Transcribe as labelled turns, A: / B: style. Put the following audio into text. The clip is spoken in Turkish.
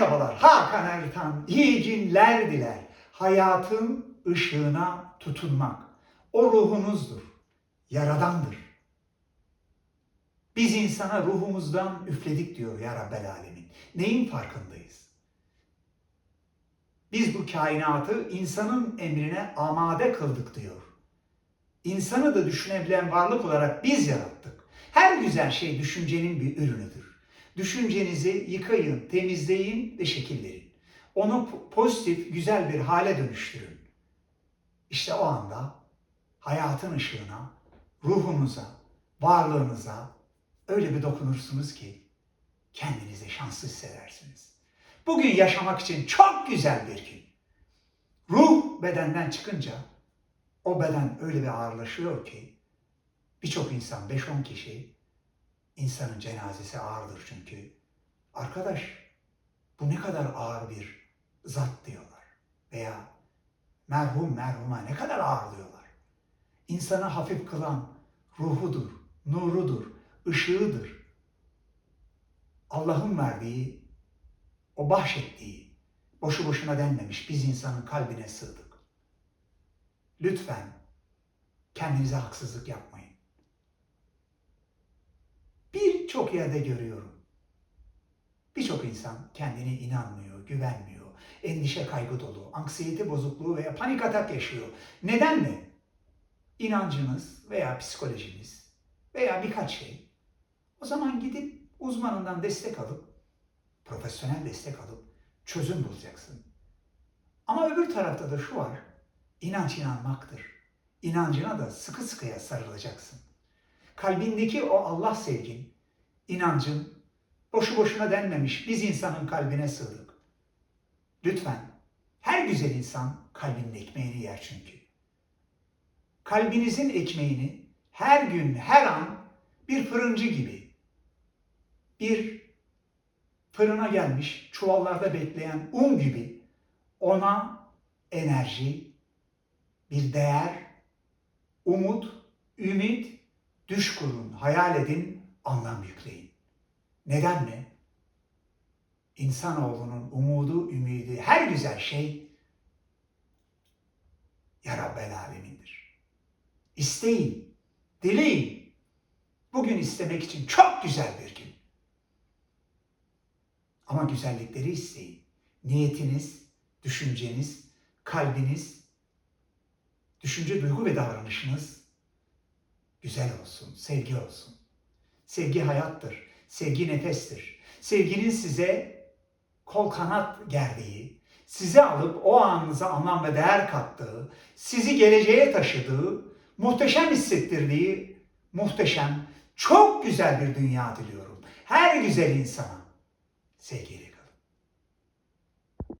A: Merhabalar, Hakan Ertan iyi günler diler. Hayatın ışığına tutunmak. O ruhunuzdur, yaradandır. Biz insana ruhumuzdan üfledik diyor ya Rabbel Alemin. Neyin farkındayız? Biz bu kainatı insanın emrine amade kıldık diyor. İnsanı da düşünebilen varlık olarak biz yarattık. Her güzel şey düşüncenin bir ürünüdür. Düşüncenizi yıkayın, temizleyin ve şekillerin. Onu po- pozitif, güzel bir hale dönüştürün. İşte o anda hayatın ışığına, ruhunuza, varlığınıza öyle bir dokunursunuz ki kendinizi şanslı hissedersiniz. Bugün yaşamak için çok güzel bir gün. Ruh bedenden çıkınca o beden öyle bir ağırlaşıyor ki birçok insan 5-10 kişi insanın cenazesi ağırdır çünkü. Arkadaş bu ne kadar ağır bir zat diyorlar. Veya merhum merhuma ne kadar ağır diyorlar. İnsanı hafif kılan ruhudur, nurudur, ışığıdır. Allah'ın verdiği, o bahşettiği, boşu boşuna denmemiş biz insanın kalbine sığdık. Lütfen kendinize haksızlık yapmayın. Birçok yerde görüyorum. Birçok insan kendine inanmıyor, güvenmiyor, endişe kaygı dolu, anksiyete bozukluğu veya panik atak yaşıyor. Neden mi? İnancınız veya psikolojiniz veya birkaç şey. O zaman gidip uzmanından destek alıp, profesyonel destek alıp çözüm bulacaksın. Ama öbür tarafta da şu var. İnanç inanmaktır. İnancına da sıkı sıkıya sarılacaksın. Kalbindeki o Allah sevgin, inancın boşu boşuna denmemiş biz insanın kalbine sığdık. Lütfen her güzel insan kalbinin ekmeğini yer çünkü. Kalbinizin ekmeğini her gün, her an bir fırıncı gibi, bir fırına gelmiş, çuvallarda bekleyen un gibi ona enerji, bir değer, umut, ümit, düş kurun, hayal edin, anlam yükleyin. Neden mi? İnsanoğlunun umudu, ümidi, her güzel şey Ya Rabbel Alemin'dir. İsteyin, dileyin. Bugün istemek için çok güzel bir gün. Ama güzellikleri isteyin. Niyetiniz, düşünceniz, kalbiniz, düşünce, duygu ve davranışınız güzel olsun, sevgi olsun. Sevgi hayattır, sevgi nefestir. Sevginin size kol kanat gerdiği, sizi alıp o anınıza anlam ve değer kattığı, sizi geleceğe taşıdığı, muhteşem hissettirdiği muhteşem, çok güzel bir dünya diliyorum. Her güzel insana sevgiyle